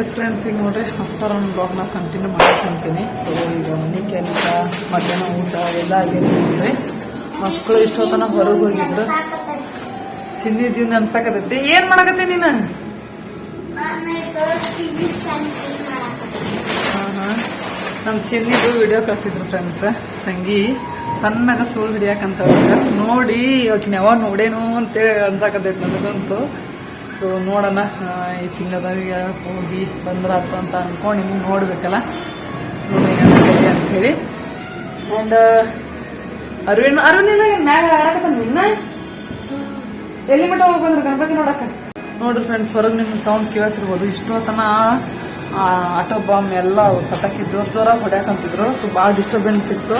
S friends, ಈಗ ನೋಡ್ರಿ after ಒಂದು ಬ್ಲಾಗ್ನ ಕಂಟಿನ್ಯೂ ಮಾಡ್ಕೊಂತೀನಿ ಸೊ ಈಗ ಮನೆ ಕೆಲಸ, ಮಧ್ಯಾಹ್ನ ಊಟ, ಎಲ್ಲ ಆಗಿದೆ ನೋಡ್ರಿ. ಮಕ್ಕಳು ಇಷ್ಟೊತ್ತನ ಹೊರಗೆ ಹೋಗಿದ್ರು. ಚಿನ್ನಿ ಜೀವನ ಅನ್ಸಾಕತೈತಿ ಏನ್ ಮಾಡಕತ್ತಿ ನೀನು? ನಮ್ಮ ಚಿನ್ನಿದು ವಿಡಿಯೋ ಕಳ್ಸಿದ್ರು ಫ್ರೆಂಡ್ಸ್ ತಂಗಿ, ಸಣ್ಣಗ ಸುಳ್ಳು ಹಿಡಿಯಾಕಂತ ನೋಡಿ ಆಕಿನ ಯಾವಾಗ ನೋಡೇನು ಅಂತೇಳಿ ಅನ್ಸಾಕತೈತಿ ನನಗಂತೂ. ಸೊ ನೋಡೋಣ ಈ ತಿಂಗಳದಾಗ ಹೋಗಿ ಬಂದ್ರಾತು ಅಂತ ಅನ್ಕೊಂಡಿನಿ ನೋಡ್ಬೇಕಲ್ಲ? ಅಂತ ಹೇಳಿ. ಆ್ಯಂಡ್ ಅರವಿಂದ್ ಅರವಿಂದ ಮ್ಯಾಗ ಆಡಕತ್ತ ನಿನ್ನ ಎಲ್ಲಿ ಮಟ್ಟ ಹೋಗಿ ಬಂದ್ರು ಗಣಪತಿ ನೋಡಕ್ಕ ನೋಡ್ರಿ ಫ್ರೆಂಡ್ಸ್ ಹೊರಗೆ ನಿಮ್ಗೆ ಸೌಂಡ್ ಕೇಳ್ತಿರ್ಬೋದು. ಇಷ್ಟೊತ್ತನ ಆಟೋ ಬಾಂಬ್ ಎಲ್ಲ ಪಟಾಕಿ ಜೋರ್ ಜೋರಾಗಿ ಹೊಡ್ಯಾಕಂತಿದ್ರು. ಸೊ ಭಾಳ ಡಿಸ್ಟರ್ಬೆನ್ಸ್ ಇತ್ತು.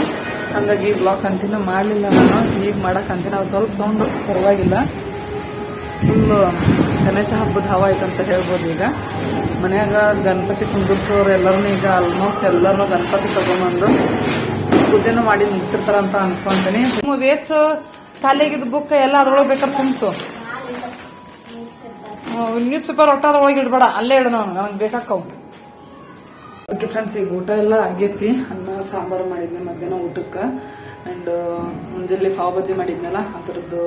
ಹಂಗಾಗಿ ಬ್ಲಾಕ್ ಕಂಟಿನ್ಯೂ ಮಾಡಲಿಲ್ಲ ನಾನು. ಈಗ ಮಾಡಕ್ಕಂತೀನಿ ನಾವು ಸ್ವಲ್ಪ ಸೌಂಡ್ ಪರವಾಗಿಲ್ಲ. ಫುಲ್ಲು ಗಣೇಶ ಹಬ್ಬದ ಹವ ಐತೆ ಹೇಳ್ಬೋದು ಈಗ. ಮನ್ಯಾಗ ಗಣಪತಿ ಕುಂದಿರ್ಸೋರು ಎಲ್ಲರೂ ಈಗ ಆಲ್ಮೋಸ್ಟ್ ಎಲ್ಲರೂ ಗಣಪತಿ ತಗೊಂಬಂದು ಪೂಜೆನೂ ಮಾಡಿ ಮುಗಿಸಿರ್ತಾರ ಅಂತ ಅನ್ಕೊಂತೀನಿ ವೇಸ್ಟ್ ಖಾಲಿಯಾಗಿದ್ದ ಬುಕ್ ಎಲ್ಲ ಅದ್ರೊಳಗೆ ಬೇಕಾದ್ರೆ ತುಂಬಿಸು. ನ್ಯೂಸ್ ಪೇಪರ್ ಒಟ್ಟ ಅದ್ರೊಳಗೆ ಇಡ್ಬೇಡ, ಅಲ್ಲೇ ಇಡ ನಾನು, ನನಗೆ ಬೇಕಾಕವು. ಓಕೆ ಫ್ರೆಂಡ್ಸ್ ಈಗ ಊಟ ಎಲ್ಲ ಆಗೈತಿ. ಅನ್ನ, ಸಾಂಬಾರು ಮಾಡಿದ್ನೆ ಮಧ್ಯಾಹ್ನ ಊಟಕ್ಕೆ. ಆ್ಯಂಡ್ ಮುಂಜಾನೆ ಪಾವ್ ಬಾಜಿ ಮಾಡಿದ್ನಲ್ಲ, ಅದರದ್ದು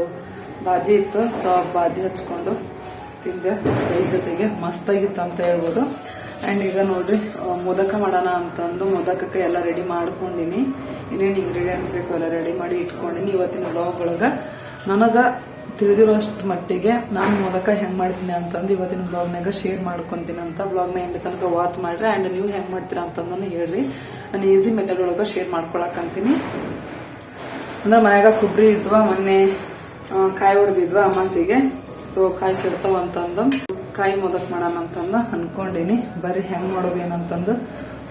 ಬಾಜಿ ಇತ್ತು. ಸೊ ಬಾಜಿ ಹಚ್ಕೊಂಡು ತಿಂದೆ, ಕೈ ಜೊತೆಗೆ ಮಸ್ತಾಗಿತ್ತು ಅಂತ ಹೇಳ್ಬೋದು. ಆ್ಯಂಡ್ ಈಗ ನೋಡ್ರಿ ಮೊದಕ ಮಾಡೋಣ ಅಂತಂದು ಮೋದಕಕ್ಕೆ ಎಲ್ಲ ರೆಡಿ ಮಾಡ್ಕೊಂಡಿನಿ. ಏನೇನು ಇಂಗ್ರೀಡಿಯೆಂಟ್ಸ್ ಬೇಕು ಎಲ್ಲ ರೆಡಿ ಮಾಡಿ ಇಟ್ಕೊಂಡಿನಿ ಇವತ್ತಿನ ಬ್ಲಾಗ್ ಒಳಗೆ. ನನಗೆ ತಿಳಿದಿರೋಷ್ಟು ಮಟ್ಟಿಗೆ ನಾನು ಮೊದಕ ಹೆಂಗೆ ಮಾಡ್ತೀನಿ ಅಂತಂದು ಇವತ್ತಿನ ಬ್ಲಾಗ್ನಾಗ ಶೇರ್ ಮಾಡ್ಕೊತೀನಿ ಅಂತ ಬ್ಲಾಗ್ನ ಎಂಡ್ ತನಕ ವಾಚ್ ಮಾಡ್ರಿ. ಆ್ಯಂಡ್ ನೀವು ಹೆಂಗೆ ಮಾಡ್ತೀರಾ ಅಂತಂದನ್ನು ಹೇಳ್ರಿ. ನಾನು ಈಸಿ ಮೆಥಡ್ ಒಳಗೆ ಶೇರ್ ಮಾಡ್ಕೊಳಕಂತೀನಿ ಅಂದ್ರೆ ಮನ್ಯಾಗ ಕೊಬ್ಬರಿ ಇದ್ವಾ, ಮೊನ್ನೆ ಕಾಯಿ ಹೊಡೆದಿದ್ವಾ ಅಮಾಸಿಗೆ. ಸೊ ಕಾಯಿ ಕೆಡ್ತಾವ ಅಂತಂದು ಕಾಯಿ ಮೊದಕ್ ಮಾಡೋಣ ಅಂತಂದು ಅನ್ಕೊಂಡಿನಿ. ಬರೀ ಹೆಂಗ್ ಮಾಡೋದು ಏನಂತಂದು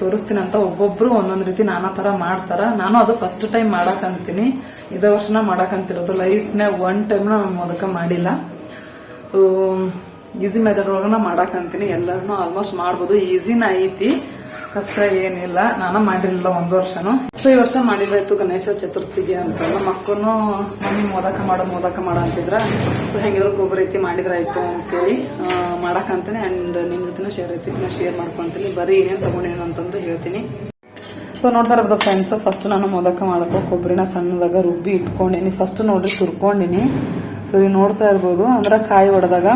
ತೋರಿಸ್ತೀನಿ ಅಂತ ಒಬ್ಬೊಬ್ರು ಒಂದೊಂದ್ ರೀತಿ ನಾನಾ ತರ ಮಾಡ್ತಾರ. ನಾನು ಅದು ಫಸ್ಟ್ ಟೈಮ್ ಮಾಡಕಂತೀನಿ ಇದೇ ವರ್ಷನ ಮಾಡಕಂತಿರೋದು ಲೈಫ್ನಾಗ ಒನ್ ಟೈಮ್ ನಾನು ಮೊದಕ ಮಾಡಿಲ್ಲ. ಸೊ ಈಸಿ ಮೆಥಡ್ ಒಳಗನ ಮಾಡಕಂತೀನಿ ಎಲ್ಲರನ್ನೂ ಆಲ್ಮೋಸ್ಟ್ ಮಾಡ್ಬೋದು. ಈಸಿನ ಐತಿ. ಕಷ್ಟ ಏನಿಲ್ಲ. ನಾನು ಮಾಡಿರಲಿಲ್ಲ ಒಂದು ವರ್ಷನು. ಸೊ ಈ ವರ್ಷ ಮಾಡಿಲ್ಲ ಇತ್ತು ಗಣೇಶ ಚತುರ್ಥಿಗೆ ಅಂತ. ಮಕ್ಕನು ಮಮ್ಮಿ ಮೋದಕ ಮಾಡೋ ಮೋದಕ ಮಾಡ ಅಂತಿದ್ರ. ಸೊ ಹೆಂಗಿದ್ರು ಒಬ್ಬ ರೀತಿ ಮಾಡಿದ್ರಾಯ್ತು ಅಂತೇಳಿ ಆ, ಮಾಡಕಂತೀನಿ. ಅಂಡ್ ನಿಮ್ ಜೊತೆ ಶೇರ್ ರೆಸಿಪಿನ ಶೇರ್ ಮಾಡ್ಕೊಂತೀನಿ. ಬರೀ ಏನೇನು ತಗೊಂಡೇನು ಅಂತಂದು ಹೇಳ್ತೀನಿ. ಸೊ ನೋಡ್ತಾ ಫ್ರೆಂಡ್ಸ್ ಫಸ್ಟ್ ನಾನು ಮೋದಕ ಮಾಡಕೋ ಕೊಬ್ಬರಿನ ಸಣ್ಣದಾಗ ರುಬ್ಬಿ ಇಟ್ಕೊಂಡಿನಿ. ಫಸ್ಟ್ ನೋಡಿ ತುರ್ಕೊಂಡಿನಿ. ಸೊ ಇವ್ ನೋಡ್ತಾ ಇರ್ಬೋದು. ಅಂದ್ರೆ ಕಾಯಿ ಹೊಡೆದಾಗ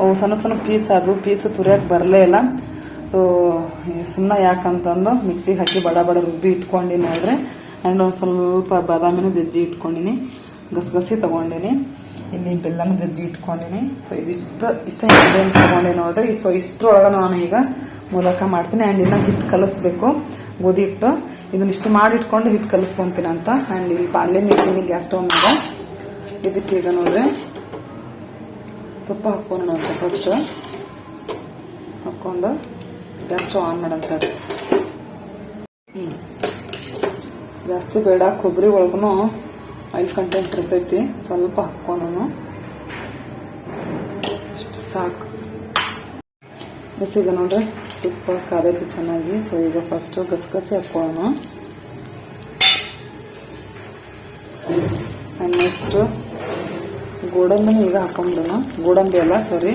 ಅವು ಸಣ್ಣ ಸಣ್ಣ ಪೀಸ್ ಅದು ಪೀಸ್ ತುರಿಯಕ್ಕೆ ಬರಲೇ ಇಲ್ಲ. ಸೊ ಸುಮ್ಮನೆ ಯಾಕಂತಂದು ಮಿಕ್ಸಿಗೆ ಹಾಕಿ ಬಡ ಬಡ ರುಬ್ಬಿ ಇಟ್ಕೊಂಡಿನಿ ಆದರೆ ಆ್ಯಂಡ್ ಒಂದು ಸ್ವಲ್ಪ ಬಾದಾಮಿನ ಜಜ್ಜಿ ಇಟ್ಕೊಂಡಿನಿ. ಗಸಗಸಿ ತೊಗೊಂಡಿನಿ. ಇಲ್ಲಿ ಬೆಲ್ಲನ ಜಜ್ಜಿ ಇಟ್ಕೊಂಡಿನಿ. ಸೊ ಇದಿಷ್ಟು, ಇಷ್ಟ ಇಂಗ್ರೀಡಿಯೆಂಟ್ಸ್ ತಗೊಂಡೆ ನೋಡ್ರಿ. ಸೊ ಇಷ್ಟರೊಳಗೆ ನಾನು ಈಗ ಮೂಲಕ ಮಾಡ್ತೀನಿ. ಆ್ಯಂಡ್ ಇನ್ನು ಹಿಟ್ಟು ಕಲಿಸ್ಬೇಕು. ಗೋಧಿ ಹಿಟ್ಟು. ಇದನ್ನ ಇಷ್ಟು ಮಾಡಿ ಇಟ್ಕೊಂಡು ಹಿಟ್ಟು ಕಲಿಸ್ಕೊಂತೀನಿ ಅಂತ. ಆ್ಯಂಡ್ ಇಲ್ಲಿ ಬಾಣಲೆ ಇಟ್ಟಿನಿ ಗ್ಯಾಸ್ ಸ್ಟವ್ ಮೇಲೆ. ಇದಕ್ಕೆ ಈಗ ನೋಡ್ರಿ. ತುಪ್ಪ ಹಾಕ್ಕೊಂಡು ಅಂತ ಫಸ್ಟ್ ಹಾಕ್ಕೊಂಡು. ಗ್ಯಾಸ್ ಸ್ಟವ್ ಆನ್ ಮಾಡಂತ ಜಾಸ್ತಿ ಬೇಡ, ಕೊಬ್ಬರಿ ಒಳಗೂ ಆಯಿಲ್ ಕಂಟೆಂಟ್ ಇರ್ತೈತಿ, ಸ್ವಲ್ಪ ಹಾಕ್ಕೊಂಡು ಇಷ್ಟು ಸಾಕು. ಈಗ ನೋಡ್ರಿ, ತುಪ್ಪ ಕಾದೈತಿ ಚೆನ್ನಾಗಿ ಸೊ ಈಗ ಫಸ್ಟು ಗಸಗಸೆ ಹಾಕೋಣ ನೆಕ್ಸ್ಟು ಗೋಡಂಬಿನ ಈಗ ಹಾಕೊಂಬಿಡೋಣ. ಗೋಡಂಬಿ ಅಲ್ಲ ಸಾರಿ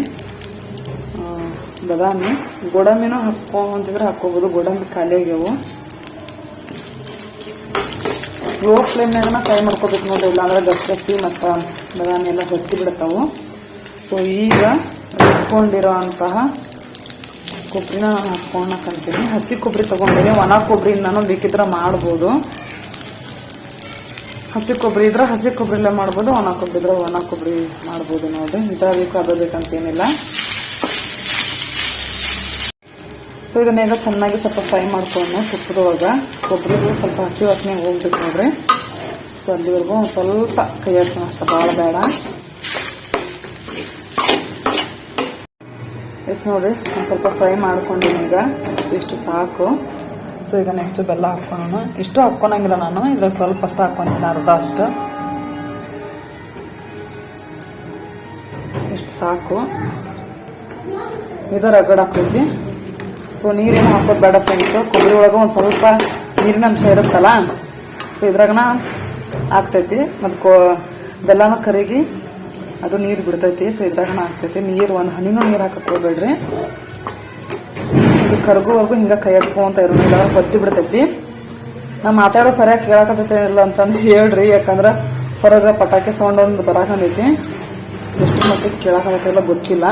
ಬಾದಾಮಿ. ಗೋಡಂಬಿನೂ ಹಾಕೊಂತಿದ್ರೆ ಹಾಕೋಬೋದು ಗೋಡಂಬಿ ಖಾಲಿ ಆಗ್ಯಾವು. ಲೋ ಫ್ಲೇಮ್ನಾಗನ ಫ್ರೈ ಮಾಡ್ಕೋಬೇಕು ನೋಡ್ರಿ. ಇಲ್ಲಾಂದ್ರೆ ಗಸಗಸಿ ಮತ್ತು ಬದಾಮಿ ಎಲ್ಲ ಹೊತ್ತಿ ಬಿಡ್ತಾವು. ಸೊ ಈಗ ಇಟ್ಕೊಂಡಿರೋ ಕೊಬ್ಬರಿನ ನಾನು ಹಸಿ ಕೊಬ್ಬರಿ ತೊಗೊಂಡಿದ್ದೀನಿ ಒಣ ಕೊಬ್ಬರಿಯಿಂದನೂ ಬೇಕಿದ್ರೆ ಮಾಡ್ಬೋದು. ಹಸಿ ಕೊಬ್ಬರಿ ಇದ್ರೆ ಹಸಿ ಕೊಬ್ಬರಿಲ್ಲ ಮಾಡ್ಬೋದು. ಒಣ ಕೊಬ್ಬರಿ ಇದ್ರೆ ಒಣ ಕೊಬ್ಬರಿ ಮಾಡ್ಬೋದು ನೋಡ್ರಿ. ಇಂಥ ಬೇಕು, ಅದು ಬೇಕಂತೇನಿಲ್ಲ ಸೊ ಇದನ್ನೆಲ್ಲ ಚೆನ್ನಾಗಿ ಸ್ವಲ್ಪ ಫ್ರೈ ಮಾಡ್ಕೊಂಡು ತುಪ್ಪದೊಳಗೆ ಕೊಬ್ಬರಿಗೂ ಸ್ವಲ್ಪ ಹಸಿ ವಾಸನೆ ಹೋಗ್ಬೇಕು ನೋಡ್ರಿ. ಸೊ ಅಲ್ಲಿವರೆಗೂ ಒಂದು ಸ್ವಲ್ಪ ಕೈ ಆಡ್ಸೋಣ ಅಷ್ಟ ಭಾಳ ಬೇಡ. ಎಸ್ ನೋಡ್ರಿ, ಒಂದು ಸ್ವಲ್ಪ ಫ್ರೈ ಮಾಡ್ಕೊಂಡಿನಿ ಈಗ. ಸೊ ಇಷ್ಟು ಸಾಕು. ಸೊ ಈಗ ನೆಕ್ಸ್ಟ್ ಬೆಲ್ಲ ಹಾಕ್ಕೊಳೋಣ. ಇಷ್ಟು ಹಾಕ್ಕೊಳಂಗಿಲ್ಲ ನಾನು ಇಲ್ಲ ಸ್ವಲ್ಪ ಅಷ್ಟು ಹಾಕ್ಕೊಂತೀನಿ ಅರ್ಧ ಅಷ್ಟು. ಇಷ್ಟು ಸಾಕು. ಇದು ರಗಡ್ ಹಾಕೈತಿ ಸೊ ನೀರೇನು ಹಾಕೋದು ಬೇಡ ಫ್ರೆಂಡ್ಸ್ ಕೊಬ್ಬರಿ ಒಳಗೆ ಒಂದು ಸ್ವಲ್ಪ ನೀರಿನ ಅಂಶ ಇರುತ್ತಲ್ಲ? ಸೊ ಇದ್ರಾಗನ ಆಗ್ತೈತಿ. ಮತ್ತು ಕೋ ಬೆಲ್ಲನ ಕರಗಿ ಅದು ನೀರು ಬಿಡ್ತೈತಿ. ಸೊ ಇದ್ರಾಗನ ಆಗ್ತೈತಿ. ನೀರು ಒಂದು ಹನಿನೂ ನೀರು ಹಾಕಕ್ಕೆ ಹೋಗ್ಬೇಡ್ರಿ ಇದು ಕರ್ಗೋವರೆಗೂ ಹಿಂಗೆ ಕೈ ಇರೋದಿಲ್ಲ. ಹೊತ್ತಿ ಬಿಡ್ತೈತಿ. ನಾ ಮಾತಾಡೋ ಸರಿಯಾಗಿ ಕೇಳಕತ್ತೈತೆ ಇಲ್ಲ ಅಂತಂದು ಹೇಳ್ರಿ. ಯಾಕಂದ್ರೆ ಹೊರಗೆ ಪಟಾಕಿ ಸೌಂಡ್ ಒಂದು ಬರಾಕಂದೈತಿ ಎಷ್ಟು ಮಟ್ಟಿಗೆ ಕೇಳಕತ್ತೈತಿಲ್ಲ ಗೊತ್ತಿಲ್ಲ.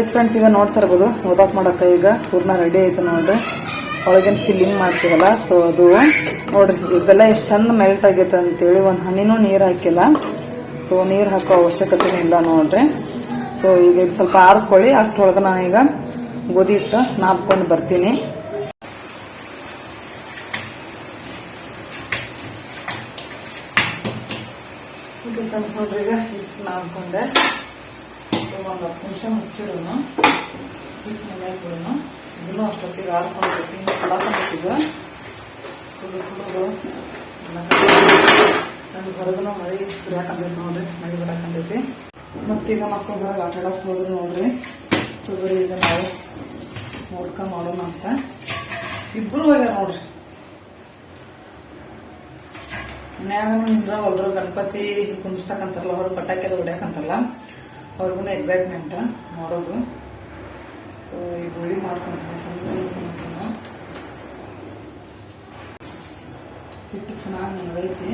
ಎಸ್ ಫ್ರೆಂಡ್ಸ್ ಈಗ ನೋಡ್ತಾ ಇರ್ಬೋದು. ಓದಾಕ್ ಮಾಡಕ ಈಗ ಪೂರ್ಣ ರೆಡಿ ಆಯ್ತು ನೋಡ್ರಿ. ಒಳಗಿನ ಫಿಲ್ಲಿಂಗ್ ಮಾಡ್ತೀವಲ್ಲ ಸೊ ಅದು ನೋಡ್ರಿ, ಇದೆಲ್ಲ ಎಷ್ಟು ಚಂದ ಮೆಲ್ಟ್ ಆಗೈತೆ ಅಂತೇಳಿ ಒಂದು ಹಣ್ಣಿನೂ ನೀರು ಹಾಕಿಲ್ಲ. ಸೊ ನೀರು ಹಾಕೋ ಅವಶ್ಯಕತೆ ಇಲ್ಲ ನೋಡ್ರಿ. ಸೊ ಈಗ ಇದು ಸ್ವಲ್ಪ ಆರ್ಕೊಳ್ಳಿ, ಅಷ್ಟೊಳಗೆ ನಾನೀಗ ಗೋಧಿ ಇಟ್ಟು ನಾದ್ಕೊಂಡು ಬರ್ತೀನಿ. ಫ್ರೆಂಡ್ಸ್ ನೋಡ್ರಿ, ಈಗ ನಾದ್ಕೊಂಡೆ. ಸೊ ಒಂದು ಹತ್ತು ನಿಮಿಷ ಮುಚ್ಚಿಡೋನು ಹಿಟ್ಟು ಮನೆ ಹಾಕಿಡೋನು ಇದನ್ನು ಅಷ್ಟೊತ್ತಿಗೆ ಆರ್ಕೊಂಡಿರ್ತೀನಿ ಹಿಂಗೆ ಸುಡಾಕೊಂಡಿದ್ದು ಸುಡು ಸುಡೋದು ನನ್ನ ಹೊರಗನ ಮಳೆ ಸುರಿಯಾಕಂತೈತಿ ನೋಡ್ರಿ. ಮಳೆ ಬರಾಕಂತೈತಿ ಮತ್ತೀಗ ಮಕ್ಕಳು ಹೊರಗೆ ಆಟ ಆಡಕ್ ಹೋದ್ರು ನೋಡ್ರಿ. ಸೊ, ಬರೀ ಈಗ ನಾವು ನೋಡ್ಕ ಮಾಡೋಣ ಅಂತ. ಇಬ್ರು ಹೋಗ್ಯಾರ ನೋಡ್ರಿ. ಮನ್ಯಾಗನು ನಿಂದ್ರ ಒಲ್ರು ಗಣಪತಿ ಕುಂದ್ರಸಕಂತಾರಲ್ಲ ಹೊರ ಪಟಾಕಿ ಅದು ಹೊಡ್ಯಾಕಂತಾರಲ್ಲ. ಅವ್ರಿಗೂ ಎಕ್ಸೈಟ್ಮೆಂಟ್ ಮಾಡೋದು. ಸೊ ಈ ಹುಳಿ ಮಾಡ್ಕೊತೀನಿ ಸಣ್ಣ ಸಣ್ಣ ಸಣ್ಣ ಸಣ್ಣ ಹಿಟ್ಟು ಚೆನ್ನಾಗಿ ನೆನೆದೈತಿ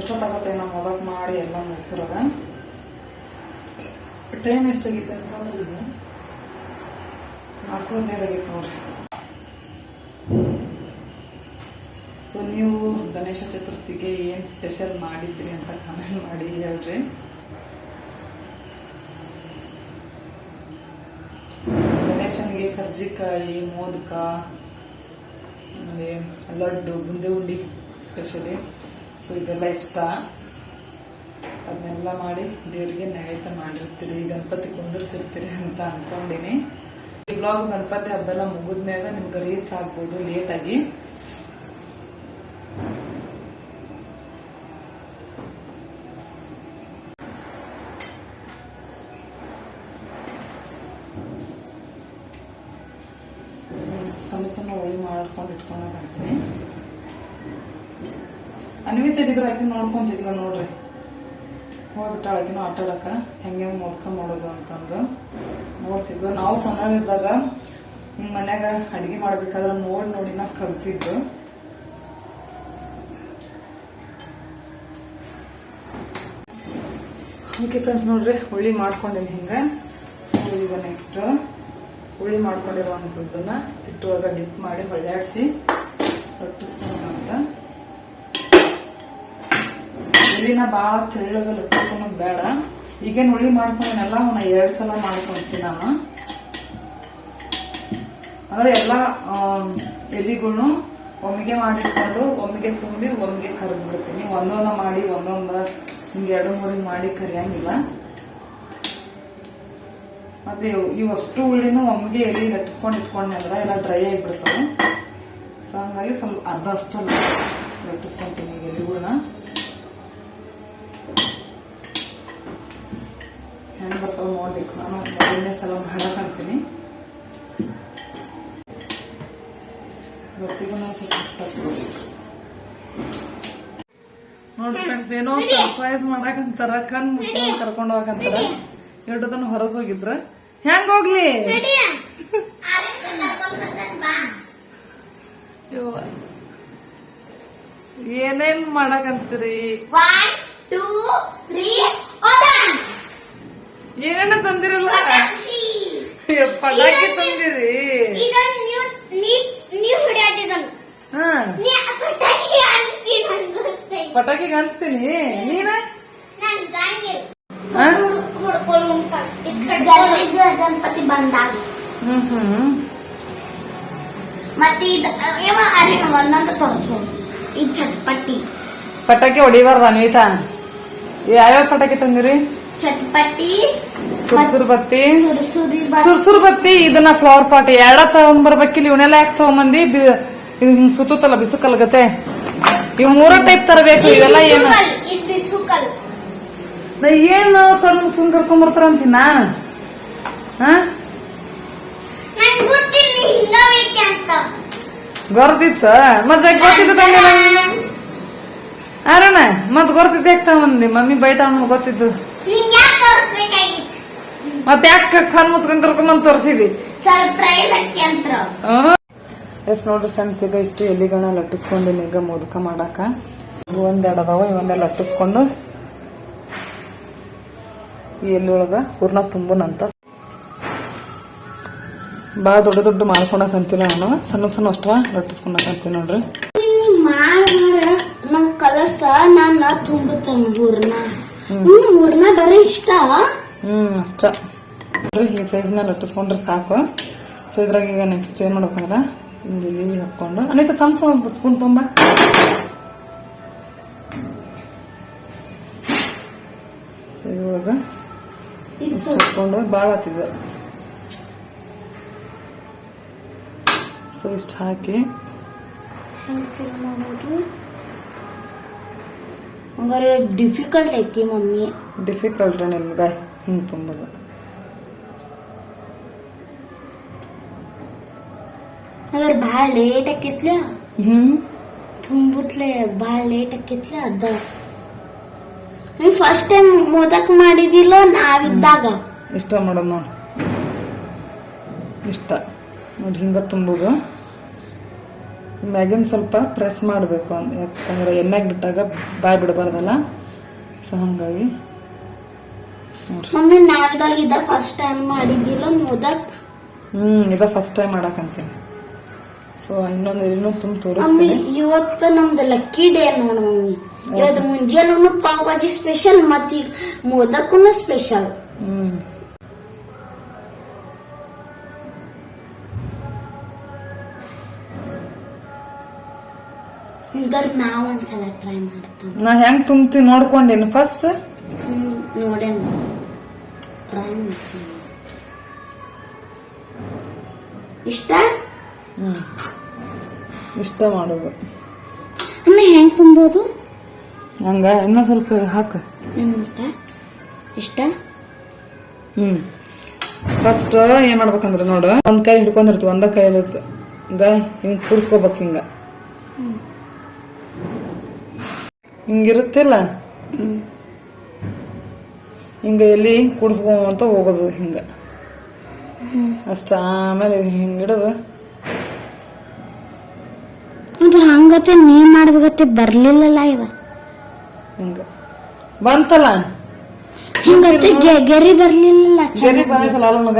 ಎಷ್ಟೊತ್ತಾಗತ್ತೆ ನಾವು ಹೊಲಕ್ ಮಾಡಿ ಎಲ್ಲ ಮುಗಿಸಿರೋದ? ಟೈಮ್ ಎಷ್ಟಾಗಿತ್ತು ಅಂತಂದ್ರೆ ಹದಿನೈದಾಗೈತೆ ನೋಡ್ರಿ ಸೊ ನೀವು ಗಣೇಶ ಚತುರ್ಥಿಗೆ ಏನ್ ಸ್ಪೆಷಲ್ ಮಾಡಿದ್ರಿ ಅಂತ ಕಮೆಂಟ್ ಮಾಡಿ ಹೇಳ್ರಿ. ಗಣೇಶನಿಗೆ ಕರ್ಜಿಕಾಯಿ, ಮೋದಕ, ಆಮೇಲೆ ಲಡ್ಡು, ಬುಂದೆ ಉಂಡಿ ಸ್ಪೆಷಲಿ ಸೊ ಇದೆಲ್ಲ ಇಷ್ಟ. ಅದನ್ನೆಲ್ಲ ಮಾಡಿ ದೇವರಿಗೆ ನೈವೇದ್ಯ ಮಾಡಿರ್ತೀರಿ, ಗಣಪತಿ ಕುಂದರ್ಸಿರ್ತೀರಿ ಅಂತ ಅನ್ಕೊಂಡಿನಿ. ಈ ಬ್ಲಾಗ್ ಗಣಪತಿ ಹಬ್ಬ ಎಲ್ಲ ಮುಗಿದ್ಮ್ಯಾಗ ನಿಮ್ಗೆ ರೀಚ್ ಆಗ್ಬೋದು ಲೇಟ್ ಆಗಿ. ಹ್ಮ್, ಸಣ್ಣ ಸಣ್ಣ ಹೋಳಿ ಮಾಡ್ಕೊಂಡು ಇಟ್ಕೊಳಕಂತೀನಿ ಅನ್ವಿತ ನೋಡ್ಕೊಂತಿದ್ವ ಆಕಿ ನೋಡ್ಕೊಂತಿದ್ಲ ನೋಡ್ರಿ. ಹೋಗ್ಬಿಟ್ಟಾಳ ಆಕಿನೂ ಆಟ ಆಡಕ ಹೆಂಗೆ ಮೋದ್ಕ ಮಾಡೋದು ಅಂತಂದು ನೋಡ್ತಿದ್ವು. ನಾವು ಸಣ್ಣರಿದ್ದಾಗ ಹಿಂಗ್ ಮನ್ಯಾಗ ಅಡಿಗೆ ಮಾಡ್ಬೇಕಾದ್ರೆ ನೋಡಿ ನೋಡಿ ನಾ ಕಲ್ತಿದ್ದು ಓಕೆ ಫ್ರೆಂಡ್ಸ್ ನೋಡ್ರಿ, ಹುಳಿ ಮಾಡ್ಕೊಂಡಿನಿ ಹಿಂಗ. ಸೊ ಈಗ ನೆಕ್ಸ್ಟ್ ಹುಳಿ ಮಾಡ್ಕೊಂಡಿರುವಂಥದ್ದನ್ನ ಒಳಗ ಡಿಪ್ ಮಾಡಿ ಹೊಳ್ಳಾಡಿಸಿ ಲಟ್ಟಿಸ್ಕೊಂಡಂತ ಹುಳಿನ ಭಾಳ ತೆಳ್ಳಗ ಬೇಡ. ಈಗೇನು ಹುಳಿ ಮಾಡ್ಕೊಂಡೆಲ್ಲ ಅವನ್ನ ಎರಡ್ ಸಲ ಮಾಡ್ಕೊಂತೀನಿ ನಾನು. ಅಂದ್ರೆ ಎಲ್ಲ ಎಲೆಗಳ್ನು ಒಮ್ಮಿಗೆ ಮಾಡಿಟ್ಕೊಂಡು ಒಮ್ಮಿಗೆ ತುಂಬಿ ಒಮ್ಮಿಗೆ ಕರೆದು ಬಿಡ್ತೀನಿ ಒಂದೊಂದ ಮಾಡಿ, ಒಂದೊಂದ ಹಿಂಗೆ ಎರಡು ಮೂರು ಮಾಡಿ ಕರಿಯಂಗಿಲ್ಲ. ಮತ್ತೆ ಇವಷ್ಟು ಹುಳಿನೂ ಒಮ್ಮಿಗೆ ಎಲಿ ಲಟ್ಟಿಸ್ಕೊಂಡು ಇಟ್ಕೊಂಡೆ ಅಂದ್ರೆ ಎಲ್ಲ ಡ್ರೈ ಆಗಿಬಿಡ್ತಾವೆ. ಸೊ ಹಂಗಾಗಿ ಸ್ವಲ್ಪ ಅರ್ಧ ಅಷ್ಟು ಲಟ್ಟಿಸ್ಕೊಂತೀನಿ ಈಗ ಎಲಿಗಳ್ನ. ನಾನು ಸ್ವಲ್ಪ ಸಲ ಹಾಕ್ತೀನಿ ಗೊತ್ತಿಗೂ ನಾವು ಸ್ವಲ್ಪ ತಪ್ಪಿಸ್ಬೇಕು. ಫ್ರೆಂಡ್ಸ್ ಏನೋ ಸರ್ಪ್ರೈಸ್ ಮಾಡಕಂತಾರ ಕಣ್ ಮುಚ್ಕೊಂಡು ಕರ್ಕೊಂಡು ಹೋಗಂತಾರ ಎರಡು ತನ ಹೊರಗೆ ಹೋಗಿದ್ರ. ಹೆಂಗ್ ಹೋಗ್ಲಿ. ಏನೇನ್ ಮಾಡಕಂತೀರಿ ಅಂತೀರಿ? One two open! ಏನೇನ ತಂದಿರಲ್ಲ? ಪಟಾಕಿ. ತಂದಿರಿ. ಪಟಾಕಿ ಕಾಣಿಸ್ತೀನಿ ನೀನ? ಗಣಪತಿ ಬಂದಾಗ. ಹ್ಮ್ ಹ್ಮ್. ಮತ್ತೆ ಇದು ಒಂದೊಂದು ತೋರಿಸು. ಈ ಚಟ್ಪಟ್ಟಿ. ಪಟಾಕಿ ಹೊಡಿಬಾರ್ದ ಅನ್ವಿತಾ? ಯಾವ್ಯಾವ ಪಟಾಕಿ ತಂದಿರಿ? ಚಟ್ಪಟಿ ಸುರ್ಸುರ್ ಬತ್ತಿ ಸುರುಸುರಿ ಬ ಸುರ್ಸುರ್ ಬತ್ತಿ ಇದನ್ನ ಫ್ಲವರ್ ಪಾಟ್ ಎರಡ ತಗೊಂಡ್ಬರ್ಬೇಕಿಲ್ಲ ಇವನ್ನೆಲ್ಲ ಯಾಕೆ ತಗೊಂಬಂದಿ? ಸುತ್ತಲ್ಲ ಬಿಸುಕಲ್ಗತೆ. ಇವ್ ಮೂರ ಟೈಪ್ ತರಬೇಕು ಇವೆಲ್ಲ ಏನು? ಏನ್ ಕರ್ಮ ಸುಮ್ ಕರ್ಕೊಂಡ್ ಬರ್ತಾರ ಅಂತೀನ ಗೊತ್ತಿತ್ತ ಮತ್ತೆ ಗೊತ್ತಿದ್ದ ಅರಣ ಮತ್ ಗೊರ್ತಿದ್ದೆ ಮಮ್ಮಿ ಬೈತಾಳ ಗೊತ್ತಿದ್ದು. ಮತ್ತೆ ಯಾಕೆ ಕಣ್ ಮುಚ್ಕೊಂಡ್ ಕರ್ಕೊಂಬಂದ್ ತೋರಿಸಿದಿ? ಸರ್ಪ್ರೈಸ್ ಅಕ್ಕಿ ಅಂತ ಎಸ್ ನೋಡ್ರಿ ಫ್ರೆಂಡ್ಸ್ ಈಗ ಇಷ್ಟು ಎಲಿಗಳನ್ನ ಲಟ್ಟಿಸ್ಕೊಂಡಿನಿ ಈಗ ಮೋದಕ ಮಾಡಾಕ. ಒಂದೆರಡು ಅದಾವ ಇವನ್ನೆಲ್ಲ ಲಟ್ಟಿಸ್ಕೊಂಡು ಈ ಎಲ್ಲಿ ಒಳಗ ತುಂಬನಂತ. ಭಾಳ ದೊಡ್ಡ ದೊಡ್ಡ ಅಂತೀನಿ ನಾನು. ಸಣ್ಣ ಸಣ್ಣ ಅಷ್ಟ ಲಟ್ಟಿಸ್ಕೊಳಕಂತೀನಿ ನೋಡ್ರಿ. ಮಾಡ ನಂಗ್ ಕಲಸ ನಾನು ತುಂಬ ಹೂರ್ನ ಹ್ಮ್ ಹೂರ್ನ ಬರೀ ಇಷ್ಟ ಹ್ಮ್ ಅಷ್ಟ. ಈ ಸೈಜ್ನ ಲಟ್ಟಿಸ್ಕೊಂಡ್ರೆ ಸಾಕು. ಸೊ ಇದ್ರಾಗ ಈಗ ನೆಕ್ಸ್ಟ್ ಏನ್ ಮಾಡ್ಬೇಕಂದ್ರ ಹಿಂಗೆ ಇಲ್ಲಿ ಹಾಕೊಂಡು. ಅನೇಕ ಸಣ್ಣ ಸ್ಪೂನ್ ತುಂಬ. ಸೊ ಇದ್ರೊಳಗ ಇಷ್ಟು ಹಾಕೊಂಡು ಭಾಳ ಆತಿದ ಸೊ ಇಷ್ಟು ಹಾಕಿ. ಮಾಡೋದು. ಹಂಗಾರೆ ಡಿಫಿಕಲ್ಟ್ ಐತಿ ಮಮ್ಮಿ. ಡಿಫಿಕಲ್ಟ್ ನಿಮ್ಗೆ ಹಿಂಗೆ ತುಂಬೋದು. ಅದರ ಭಾಳ ಲೇಟ್ ಆಕೈತ್ಲ? ಹ್ಮ್. ತುಂಬುತ್ಲೆ ಭಾಳ ಲೇಟ್ ಆಕೈತ್ಲ ಅದ? ಫಸ್ಟ್ ಟೈಮ್ ಮೋದಕ್ ಮಾಡಿದಿಲ್ಲ ನಾವಿದ್ದಾಗ? ಇಷ್ಟ ಮಾಡೋದು ನೋಡಿ. ಇಷ್ಟ. ನೋಡಿ ಹಿಂಗ ತುಂಬೋದು. ಮ್ಯಾಗಿನ ಸ್ವಲ್ಪ ಪ್ರೆಸ್ ಮಾಡಬೇಕು ಯಾಕಂದ್ರೆ ಎಣ್ಣೆಗೆ ಬಿಟ್ಟಾಗ ಬಾಯ್ ಬಿಡಬಾರ್ದಲ್ಲ? ಸೊ ಹಂಗಾಗಿ ಮಮ್ಮಿ ನಾವಿದ್ದಾಗ ಇದ ಫಸ್ಟ್ ಟೈಮ್ ಮಾಡಿದ್ದಿಲ್ಲ ಮೋದಕ್ ಹ್ಮ್ ಇದ ಫಸ್ಟ್ ಟೈಮ್ ಮಾಡಕಂತೀನಿ ಸೊ ಇನ್ನೊಂದು ಏನೋ ತುಂಬ ಮಮ್ಮಿ ತೋರಿಸ್ತೀನಿ ಇವತ್ತು ನಮ್ದು ಲಕ್ಕಿ ಡೇ ನೋಡ್ ಮಮ್ಮಿ. ಇವತ್ತು ಮುಂಜಾನೆ ಪಾವ್ ಭಾಜಿ ಸ್ಪೆಷಲ್ ಮತ್ತೀಗ ಮೋದಕ್ಕೂ ಸ್ಪೆಷಲ್ ಹ್ಮ್. ಹಂಗಾರೆ ನಾವ್ ಒಂದ್ಸಲ ಟ್ರೈ ಮಾಡ್ತೀವಿ ನಾ ಹೆಂಗ್ ತುಂಬ್ತೀನಿ ನೋಡ್ಕೊಂಡೇನು ಫಸ್ಟ್ ನೋಡೇನ. ಟ್ರೈ ಮಾಡ್ತೀನಿ. ಇಷ್ಟ? ಹ್ಮ್. ಇಷ್ಟ ಮಾಡೋದು. ಅಮ್ಮ ಹೆಂಗ್ ತುಂಬೋದು? ಹಂಗ ಇನ್ನೂ ಸ್ವಲ್ಪ ಹಾಕು. ಇಷ್ಟ? ಹ್ಮ್. ಫಸ್ಟ್ ಏನ್ ಮಾಡ್ಬೇಕಂದ್ರೆ ನೋಡು ಒಂದ್ ಕೈ ಹಿಡ್ಕೊಂಡಿರ್ತೀವಿ ಒಂದ ಕೈಯಲ್ಲಿ ಹಿಂಗ ಹಿಂಗ್ ಕುಡ್ಸ್ಕೋಬೇಕು ಹಿಂಗ. ಹಿಂಗಿರುತ್ತಿಲ್ಲ? ಹಿಂಗ ಎಲ್ಲಿ ಕುಡಿಸ್ಕೊಂತ ಹೋಗೋದು ಹಿಂಗ. ಅಷ್ಟ ಆಮೇಲೆ ಹಿಂಗಿಡೋದು ಅದು ಹಂಗತೆ ನೀ ಮಾಡಿದ್ಗತೆ ಬರ್ಲಿಲ್ಲಲ್ಲ ಇವ. ಹಿಂಗ. ಬಂತಲ್ಲ? ಹಿಂಗತೆ ಗೆ- ಗೆರಿ ಬರ್ಲಿಲ್ಲ ಗೆರಿ ಬಂದೈತಲ್ಲ ಅಲ್ಲ ಮಗ?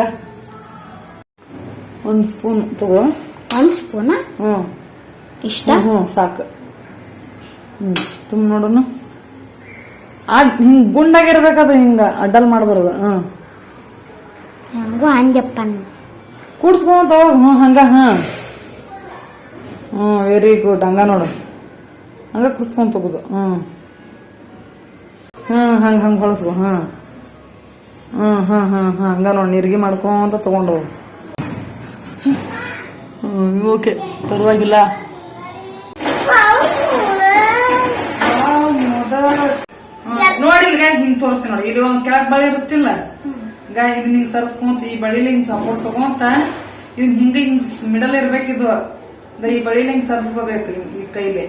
ಒಂದ್ ಸ್ಪೂನ್ ತಗೋ. ಒಂದ್ ಸ್ಪೂನ? ಹ್ಮ್. ಇಷ್ಟ? ಹ್ಞೂ ಸಾಕು. ಹ್ಮ್. ತುಂಬ ನೋಡೋಣ ಆ ಹಿಂಗ್ ಗುಂಡಾಗಿರ್ಬೇಕಾದ ಹಿಂಗ ಅಡ್ಡಲ್ ಮಾಡ್ಬಾರ್ದು ಹ್ಮ್ ಹೆಂಗೋ ಹಂಗೆಪ್ಪ ಕೂಡ್ಸ್ಕೊಂತ ಹೋಗಿ ಹ್ಞೂ ಹಂಗ ಹಾಂ. ಹ್ಞೂ ವೆರಿ ಗುಡ್ ಹಂಗ ನೋಡು. ಹಂಗ ಕೂಡ್ಸ್ಕೊಂತ ಹೋಗುದು ಹ್ಞೂ ಹ್ಞೂ ಹಂಗೆ ಹಂಗೆ ಹೊಳಸ್ಕೊ ಹಾಂ. ಹ್ಞೂ ಹಾಂ ಹಾಂ ಹಾಂ ಹಂಗ ನೋಡಿ ನೀರಿಗೆ ಮಾಡ್ಕೊಂತ ತಗೊಂಡು ಹೋಗು. ಹ್ಮ್ ಓಕೆ ಪರವಾಗಿಲ್ಲ. ಹಿಂಗ್ ತೋರಿಸ್ತೀನಿ ನೋಡಿ. ಇಲ್ಲಿ ಒಂದ್ ಕೆಳಗ್ ಬಳಿ ಇರುತ್ತಿಲ್ಲ. ಈಗ ಇದನ್ನ ಹಿಂಗ್ ಸರ್ಸ್ಕೊಂತ ಈ ಬಳಿಲಿ ಹಿಂಗ್ ಸಪೋರ್ಟ್ ತಗೊಂತ ಇದನ್ ಹಿಂಗ ಹಿಂಗ್ ಮಿಡಲ್ ಇರ್ಬೇಕಿದು ಈ ಬಳಿಲಿ ಹಿಂಗ್ ಸರ್ಸ್ಕೋಬೇಕು ಈ ಕೈಲಿ.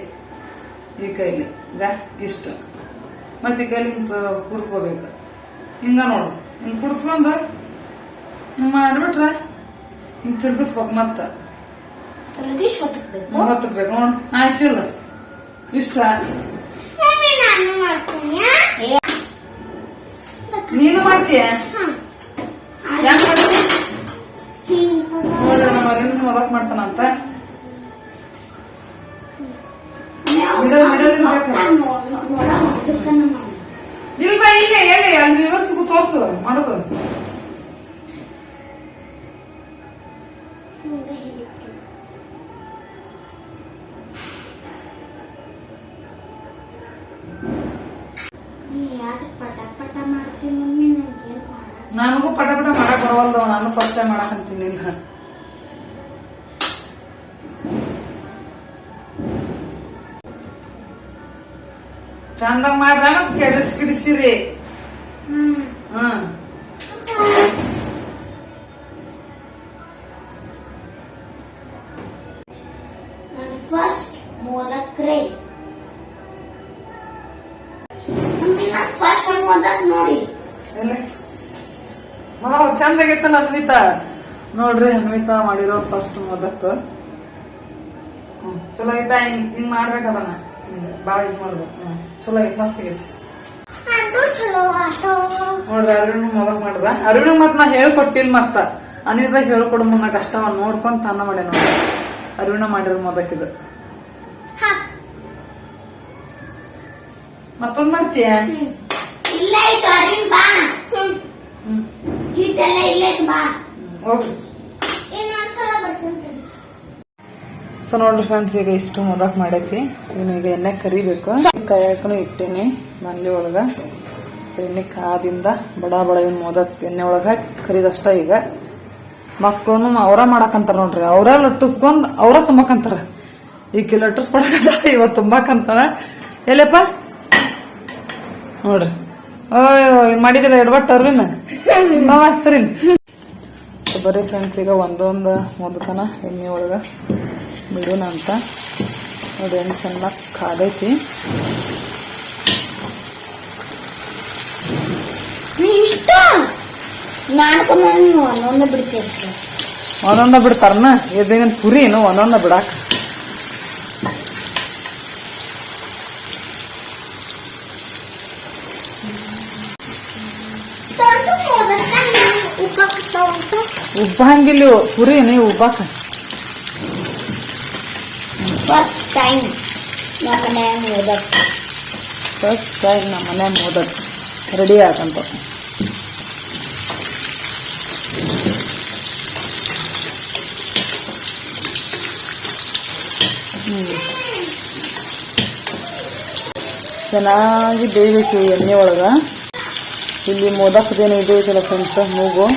ಈ ಕೈಲಿ. ಗ ಇಷ್ಟು. ಮತ್ತೆ ಈ ಕೈಲಿ ಹಿಂಗ್ ಕುಡ್ಸ್ಕೋಬೇಕು. ಹಿಂಗ ನೋಡು. ಹಿಂಗ್ ಕುಡ್ಸ್ಕೊಂಡು ಹಿಂಗ್ ಮಾಡ್ಬಿಟ್ರ ಹಿಂಗ್ ತಿರ್ಗಿಸ್ಬೇಕು ಮತ್ತ. ಹೊತ್ತಕ್ಬೇಕು ನೋಡು. ಆಯ್ತಿಲ್ಲ. ಇಷ್ಟ. ನಾನು ಮಾಡ್ತೀಯ? ನೋಡ್ರಿ ನಮ್ಮ ಅರುಣ್ ಮೊದಕ್ ಮಾಡ್ತಾನಂತ ಇಲ್ಲ ಎಲ್ಲಿ? ಅಲ್ಲಿ ರಿವರ್ಸ್ ತೋರ್ಸು ಮಾಡೋದು. ಸಹಾಯ ಮಾಡಕಂತೀನಿ ನಿನ್ನ. ಚಂದ ಮಾಡ ಮತ್ತೆ ಕೆಡಿಸಿ ಕಿಡಿಸಿರಿ ಹ್ಮ್. ಫಸ್ಟ್ ಮೋದಕ್ ನೋಡಿ. ಎಲ್ಲ? ವಾವ್ ಚಂದಾಗೈತಲ್ಲ ಅನ್ವಿತಾ. ನೋಡ್ರಿ ಅನ್ವಿತಾ ಮಾಡಿರೋ ಫಸ್ಟ್ ಮೊದಕ್. ಚಲೋ ಐತಾ? ಹಿಂಗ್ ಹಿಂಗ್ ಮಾಡ್ಬೇಕದನ್ನ ಹಿಂಗ್ ಬಾಳ ಇದ್ ಮಾಡ್ಬೇಕು. ಚಲೋ ಐತ್ ಮಸ್ತ್ ಆಗೈತಿ. ನೋಡ್ರಿ ಅರುಣ್ ಮೊದಕ್ ಮಾಡ್ದ. ಅರುಣ್ ಮತ್ ನಾ ಹೇಳ್ಕೊಟ್ಟಿಲ್ ಮಸ್ತ. ಅನ್ವಿತಾ ಹೇಳ್ಕೊಡು ಮುನ್ನ ಕಷ್ಟವ ನೋಡ್ಕೊಂಡ್ ತನ್ನ ಮಾಡಿ ನೋಡ್ರಿ. ಅರುಣ ಮಾಡಿರೋ ಮೊದಕ್ ಇದು. ಮತ್ತೊಂದ್ ಮಾಡ್ತೀಯ? ಇಲ್ಲ ಐತೆ ಅರಿನ್ ಬಾ ಹ್ಮ್ ಹ್ಮ್ ಹಿಟ್ಟೆಲ್ಲ ಇಲ್ಲೇ ಬಾ. ಸೊ ನೋಡ್ರಿ ಫ್ರೆಂಡ್ಸ್ ಈಗ ಇಷ್ಟು ಮೊದಕ್ ಮಾಡೈತಿ ಇವನು ಈಗ ಎಣ್ಣೆ ಕರಿಬೇಕು. ಕಾಯಕನು ಇಟ್ಟೇನಿ ಮನೆ ಒಳಗ. ಸೊ ಎಣ್ಣೆ ಕಾದಿಂದ ಬಡ ಬಡ ಇವ್ನ ಮೊದಕ್ ಎಣ್ಣೆ ಒಳಗ ಕರಿದಷ್ಟ ಈಗ. ಮಕ್ಕಳು ಅವರ ಮಾಡಕಂತಾರ ನೋಡ್ರಿ. ಅವರ ಲಟ್ಟಿಸ್ಕೊಂಡ್ ಅವರ ತುಂಬಕಂತಾರ. ಈಗ ಲಟ್ಟಿಸ್ಕೊಡಕಂತಾರ ಇವತ್ ತುಂಬಾಕಂತಾರ. ಎಲ್ಲಪ್ಪ? ನೋಡ್ರಿ. ಓಯ್ ಮಾಡಿದಿಲ್ಲ ಎಡ್ಬಟ್ ಅರ್ವಿನ ನಾವ ಸರಿ. ಬರೀ ಫ್ರೆಂಡ್ಸ್ ಈಗ ಒಂದೊಂದು ಮೊದಕನ ಎಣ್ಣೆ ಒಳಗ ಬಿಡೋಣ ಅಂತ. ನೋಡಿ ಎಣ್ಣೆ ಚೆನ್ನಾಗಿ ಕಾದೈತಿ. ಇಷ್ಟ? ಮಾಡ್ಕೊಂಡು ಒಂದೊಂದು ಬಿಡ್ತೀರಿ ಒಂದೊಂದ ಬಿಡ್ತಾರನ? ಎದ್ದೇನ ಪುರಿ ಏನು ಒಂದೊಂದ ಬಿಡಾಕ ತೊಡ್ದು ಮೋದಕ ಉಪ್ಪ ತಗೊಂಡು ಉಬ್ಬಂಗಿಲ್ಲ ಪುರಿ ನೀವು ಉಬ್ಬಾಕ. ಫಸ್ಟ್ ಟೈಮ್ ನಮ್ಮ ಮನ್ಯಾಗ ಮೋದಕ್ ಫಸ್ಟ್ ಟೈಮ್ ನಮ್ಮ ಮನೆ ಮೋದಕ್ ರೆಡಿ ಆಗಂತ. ಚೆನ್ನಾಗಿ ಬೇಯಬೇಕು ಎಣ್ಣೆ ಒಳಗ. ಇಲ್ಲಿ ಮೋದಕದೇನು ಇದೆ ಚಲೋ ಫ್ರೆಂಡ್ಸ್ ಮೂಗು.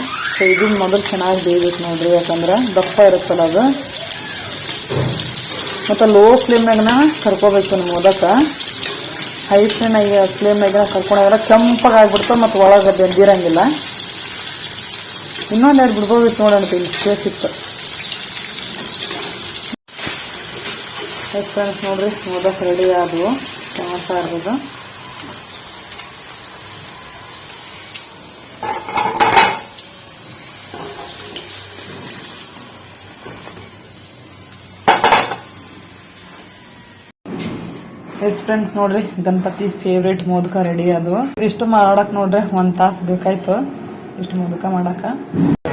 ಸೊ ಇದು ಮೊದಲು ಚೆನ್ನಾಗಿ ಬೇಯಬೇಕು ನೋಡ್ರಿ, ಯಾಕಂದ್ರೆ ದಪ್ಪ ಇರುತ್ತಲ್ಲ ಅದು. ಮತ್ತು ಲೋ ಫ್ಲೇಮ್ನಾಗನ ಕರ್ಕೋಬೇಕು ನಮ್ಮ ಮೋದಕ. ಹೈ ಫ್ಲೇಮ್ ಫ್ಲೇಮ್ನಾಗ ಕರ್ಕೊಂಡಾಗ ಕೆಂಪಾಗಿ ಆಗ್ಬಿಡ್ತಾವೆ ಮತ್ತು ಒಳಗೆ ಬೆಂದಿರಂಗಿಲ್ಲ ಇನ್ನೊಂದು ಎರಡು ಬಿಡ್ಬೋದಿತ್ತು ನೋಡೋಣ ಇಲ್ಲಿ ಸ್ಪೇಸ್ ಇತ್ತು. ಎಸ್ ಫ್ರೆಂಡ್ಸ್ ನೋಡ್ರಿ ಮೊದಲು ರೆಡಿ ಆದವು. ಮಾಡ್ತಾ ಇರ್ಬೋದು ಎಸ್ ಫ್ರೆಂಡ್ಸ್, ನೋಡ್ರಿ, ಗಣಪತಿ ಫೇವ್ರೇಟ್ ಮೋದಕ ರೆಡಿ ಅದು. ಇಷ್ಟು ಮಾಡಕ್ ನೋಡ್ರಿ, ಒಂದ್ ತಾಸು ಬೇಕಾಯ್ತು. ಇಷ್ಟು ಮೋದಕ ಮಾಡಕ.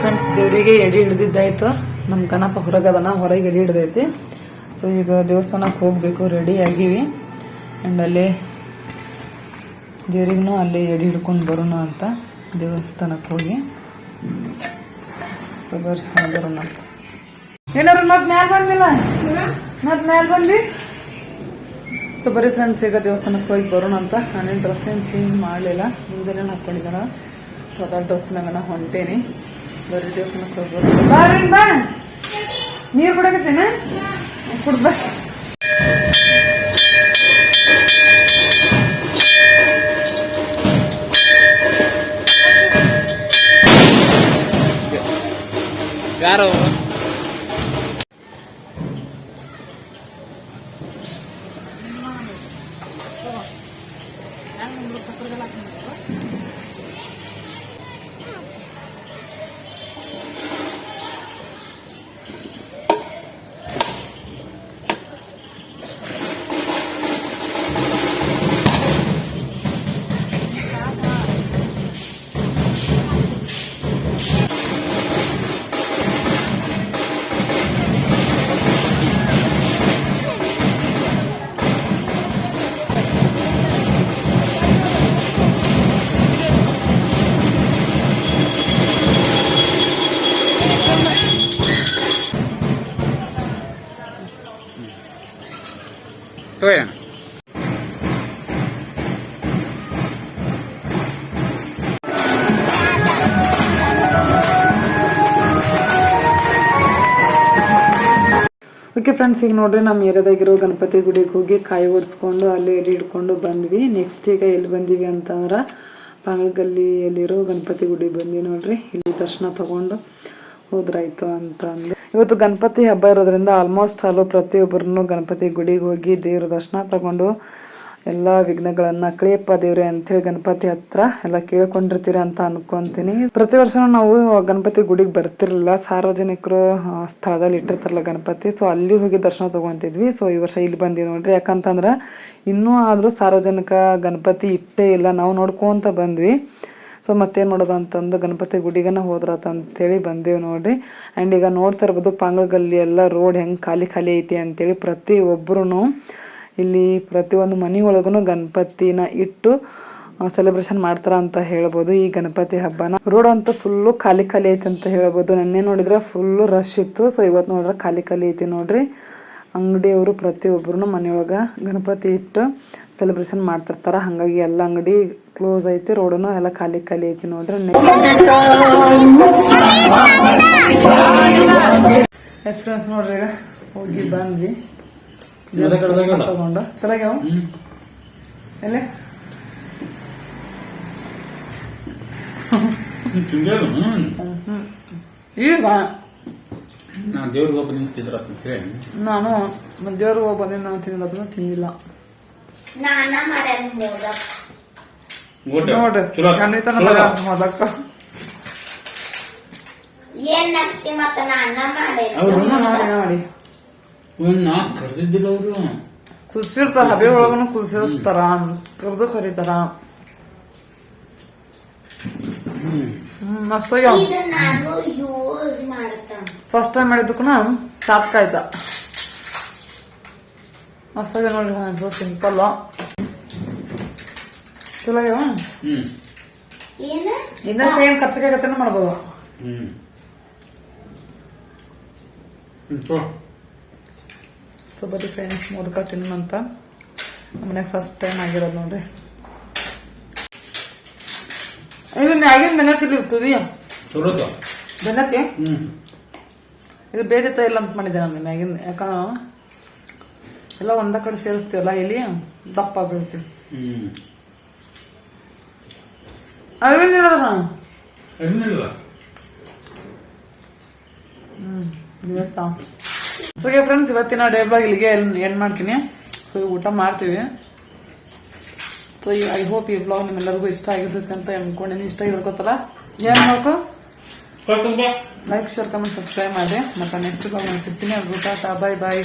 ಫ್ರೆಂಡ್ಸ್ ದೇವರಿಗೆ ಎಡಿ ಹಿಡ್ದಿದ್ದಾಯ್ತು. ನಮ್ ಗಣಪ ಹೊರಗದನ ಹೊರಗೆ ಎಡಿ ಹಿಡ್ದೈತಿ. ಸೊ ಈಗ ದೇವಸ್ಥಾನಕ್ಕೆ ಹೋಗ್ಬೇಕು ರೆಡಿ ಆಗಿವಿ. ಅಂಡ್ ಅಲ್ಲಿ ದೇವ್ರಿಗೂ ಅಲ್ಲಿ ಎಡಿ ಹಿಡ್ಕೊಂಡು ಬರೋಣ ಅಂತ ದೇವಸ್ಥಾನಕ್ಕೆ ಹೋಗಿ. ಸೊ ಬರ್ರಿ ಬರೋಣ ಏನಾರು ಮತ್ ಮ್ಯಾಲ್ ಬಂದಿಲ್ಲ? ಮತ್ ಮ್ಯಾಲ್ ಬಂದಿ? ಸೊ ಬರೀ ಫ್ರೆಂಡ್ಸ್ ಈಗ ದೇವಸ್ಥಾನಕ್ಕೆ ಹೋಗಿ ಬರೋಣ ಅಂತ. ನಾನೇನು ಡ್ರೆಸ್ ಏನು ಚೇಂಜ್ ಮಾಡಲಿಲ್ಲ. ಮುಂಜಾನೆ ಹಾಕೊಂಡಿದ್ದಾನ ಸೊ ಅದ ಡ್ರೆಸ್ ಮ್ಯಾಗ ಹೊಂಟೇನಿ. ಬರೀ ದೇವಸ್ಥಾನಕ್ಕೆ ಹೋಗಿ ಬರೋಣ. ಬಾರಿ ಬಾ. ನೀರು ಕುಡಕತ್ತೇನ ಕುಡ್ ಬಾ. ಯಾರು? ಫ್ರೆಂಡ್ಸ್ ಈಗ ನೋಡ್ರಿ ನಮ್ಮ ಏರಿಯಾದಾಗಿರೋ ಗಣಪತಿ ಗುಡಿಗೆ ಹೋಗಿ ಕಾಯಿ ಓಡಿಸ್ಕೊಂಡು ಅಲ್ಲಿ ಎಡೆ ಹಿಡ್ಕೊಂಡು ಬಂದ್ವಿ. ನೆಕ್ಸ್ಟ್ ಈಗ ಎಲ್ಲಿ ಬಂದೀವಿ ಅಂತಂದ್ರೆ ಪಾಂಗ್ಳಗಲ್ಲಿಯಲ್ಲಿರೋ ಗಣಪತಿ ಗುಡಿ ಬಂದ್ವಿ ನೋಡ್ರಿ. ಇಲ್ಲಿ ದರ್ಶನ ತಗೊಂಡು ಹೋದ್ರಾಯ್ತು ಅಂತ ಅಂದು ಇವತ್ತು ಗಣಪತಿ ಹಬ್ಬ ಇರೋದ್ರಿಂದ ಆಲ್ಮೋಸ್ಟ್ ಅಲ್ಲೂ ಪ್ರತಿಯೊಬ್ಬರನ್ನು ಗಣಪತಿ ಗುಡಿಗೆ ಹೋಗಿ ದೇವ್ರ ದರ್ಶನ ತಗೊಂಡು ಎಲ್ಲ ವಿಘ್ನಗಳನ್ನ ಕಳಿಯಪ್ಪ ದೇವ್ರೆ ಅಂತೇಳಿ ಗಣಪತಿ ಹತ್ರ ಎಲ್ಲ ಕೇಳ್ಕೊಂಡಿರ್ತೀರ ಅಂತ ಅನ್ಕೊಂತೀನಿ. ಪ್ರತಿ ವರ್ಷನೂ ನಾವು ಗಣಪತಿ ಗುಡಿಗೆ ಬರ್ತಿರ್ಲಿಲ್ಲ. ಸಾರ್ವಜನಿಕರು ಸ್ಥಳದಲ್ಲಿ ಇಟ್ಟಿರ್ತಾರಲ್ಲ ಗಣಪತಿ. ಸೊ ಅಲ್ಲಿ ಹೋಗಿ ದರ್ಶನ ತಗೊಂತಿದ್ವಿ. ಸೊ ಈ ವರ್ಷ ಇಲ್ಲಿ ಬಂದಿವಿ ನೋಡ್ರಿ. ಯಾಕಂತಂದ್ರೆ ಇನ್ನೂ ಆದರೂ ಸಾರ್ವಜನಿಕ ಗಣಪತಿ ಇಟ್ಟೇ ಇಲ್ಲ. ನಾವು ನೋಡ್ಕೊಂತ ಬಂದ್ವಿ. ಸೊ ಮತ್ತೇನು ಮಾಡೋದು ಅಂತಂದು ಗಣಪತಿ ಗುಡಿಗನ ಹೋದ್ರತ ಅಂತೇಳಿ ಬಂದೇವು ನೋಡ್ರಿ. ಆ್ಯಂಡ್ ಈಗ ನೋಡ್ತಾ ಇರ್ಬೋದು ಪಾಂಗಳಗಲ್ಲಿ ಎಲ್ಲ ರೋಡ್ ಹೆಂಗೆ ಖಾಲಿ ಖಾಲಿ ಐತಿ ಅಂತೇಳಿ ಪ್ರತಿ ಒಬ್ಬರೂ ಇಲ್ಲಿ ಪ್ರತಿಯೊಂದು ಮನೆ ಒಳಗೂ ಗಣಪತಿನ ಇಟ್ಟು ಸೆಲೆಬ್ರೇಷನ್ ಮಾಡ್ತಾರ ಅಂತ ಹೇಳ್ಬೋದು ಈ ಗಣಪತಿ ಹಬ್ಬನ. ರೋಡ್ ಅಂತೂ ಫುಲ್ಲು ಖಾಲಿ ಖಾಲಿ ಐತಿ ಅಂತ ಹೇಳ್ಬೋದು. ನೆನ್ನೆ ನೋಡಿದ್ರೆ ಫುಲ್ಲು ರಶ್ ಇತ್ತು. ಸೊ ಇವತ್ತು ನೋಡ್ರೆ ಖಾಲಿ ಖಾಲಿ ಐತಿ ನೋಡ್ರಿ. ಅಂಗಡಿಯವರು ಪ್ರತಿಯೊಬ್ಬರು ಮನೆಯೊಳಗೆ ಗಣಪತಿ ಇಟ್ಟು ಸೆಲೆಬ್ರೇಷನ್ ಮಾಡ್ತಿರ್ತಾರ. ಹಾಗಾಗಿ ಎಲ್ಲ ಅಂಗಡಿ ಕ್ಲೋಸ್ ಐತಿ ರೋಡನು ಎಲ್ಲ ಖಾಲಿ ಖಾಲಿ ಐತಿ ನೋಡ್ರಿ. ಎಸ್ ಫ್ರೆಂಡ್ಸ್ ನೋಡ್ರಿ ಈಗ. ಹೋಗಿ ಬಂದ್ವಿ. ತಗೊಂಡು ಚೆನ್ನಾಗ್ಯಾವ ಎಲ್ಲಿ ಈಗ ನಾ ದೇವ್ರಿಗೆ ಹೋಗಿ ನಿಂತಿದ್ರ ಅಂತೇಳಿ ನಾನು ದೇವ್ರಿಗೆ ಹೋಗಿ ಬಂದಿದ್ದು ನಾನು ತಿಂದಿಲ್ಲ ಅದನ್ನ ತಿಂದಿಲ್ಲ ನಾನ ಮಾಡ್ಯಾನ ಮೋದಕ್ ಊಟ ನೋಡ್ರಿ ಚಲೋ ಖಂಡಿತ ಚಲೋ ಅದ. ಮೊದಕ್ಕ ಏನ್ ನಗ್ತಿ ನಾ ಕರ್ದಿದ್ದಿಲ್ಲ ಅವರು. ಕುದಿಸಿರ್ತಾರ ಹಬೆ ಒಳಗನು ಕುದಿಸಿರ್ತಾರ ಕರೆದು ಕರೀತಾರ. ಮಸ್ತ್ ಫಸ್ಟ್ ಟೈಮ್ ಮಾಡಿದ್ದಕ್ಕೂ ಸಾಫ್ಟ್ ಆಯ್ತ. ಮಸ್ತ್ ಆಗ್ಯಾವ ನೋಡ್ರಿ ಸೊ ಸಿಂಪಲ್ ಚಲೋ ಆಗ್ಯಾವ? ಇನ್ನ ಸೇಮ್ ಕಚ್ಚಗೆ ಗತೆನ ಮಾಡ್ಬೋದು. ಹ್ಮ್. ಸೊ ಬರೀ ಫ್ರೆಂಡ್ಸ್ ಮೋದಕ ತಿನ್ನಂತ ನಮ್ಮನೆ ಫಸ್ಟ್ ಟೈಮ್ ಆಗಿರೋದು ನೋಡ್ರಿ ಇದು ಮ್ಯಾಗಿನ ಬೆನ್ನತ್ತಿಲಿ ಇರ್ತದೆ ಚಲೋ ಅದ. ಬೆನ್ನತ್ತಿ ಇದು ಬೇದಿತ್ತ ಇಲ್ಲ ಅಂತ ಮಾಡಿದ್ದೆ ನಾನು ಮ್ಯಾಗಿನ ಯಾಕಂದ್ರೆ ಎಲ್ಲ ಒಂದ ಕಡೆ ಸೇರಿಸ್ತೀವಲ್ಲ ಇಲ್ಲಿ ದಪ್ಪ ಬೀಳ್ತೀವಿ ಹ್ಮ್. ಏನಿಲ್ಲ ಫ್ರೆಂಡ್ಸ್ ಇವತ್ತಿನ ಡೇ ಬ್ಲಾಗ್ ಇಲ್ಲಿಗೆ ಎಂಡ್ ಮಾಡ್ತೀನಿ. ಸೊ ಊಟ ಮಾಡ್ತೀವಿ. ಸೊ ಐ ಹೋಪ್ ಈ ಬ್ಲಾಗ್ ನಿಮ್ಮೆಲ್ಲರಿಗೂ ಇಷ್ಟ ಆಗಿರ್ತೈತೆ ಅಂತ ಅನ್ಕೊಂಡಿನಿ. ಇಷ್ಟ ಆಗಿರ್ಕೋತಲ್ಲ ಏನ್ ಮಾಡ್ಕೊ ಲೈಕ್ ಶೇರ್ ಕಮೆಂಟ್ ಸಬ್ಸ್ಕ್ರೈಬ್ ಮಾಡಿ. ಮತ್ತೆ ನೆಕ್ಸ್ಟ್ ಬ್ಲಾಗ್ ನಾನು ಸಿಗ್ತೀನಿ. ಊಟ ಬಾಯ್ ಬಾಯ್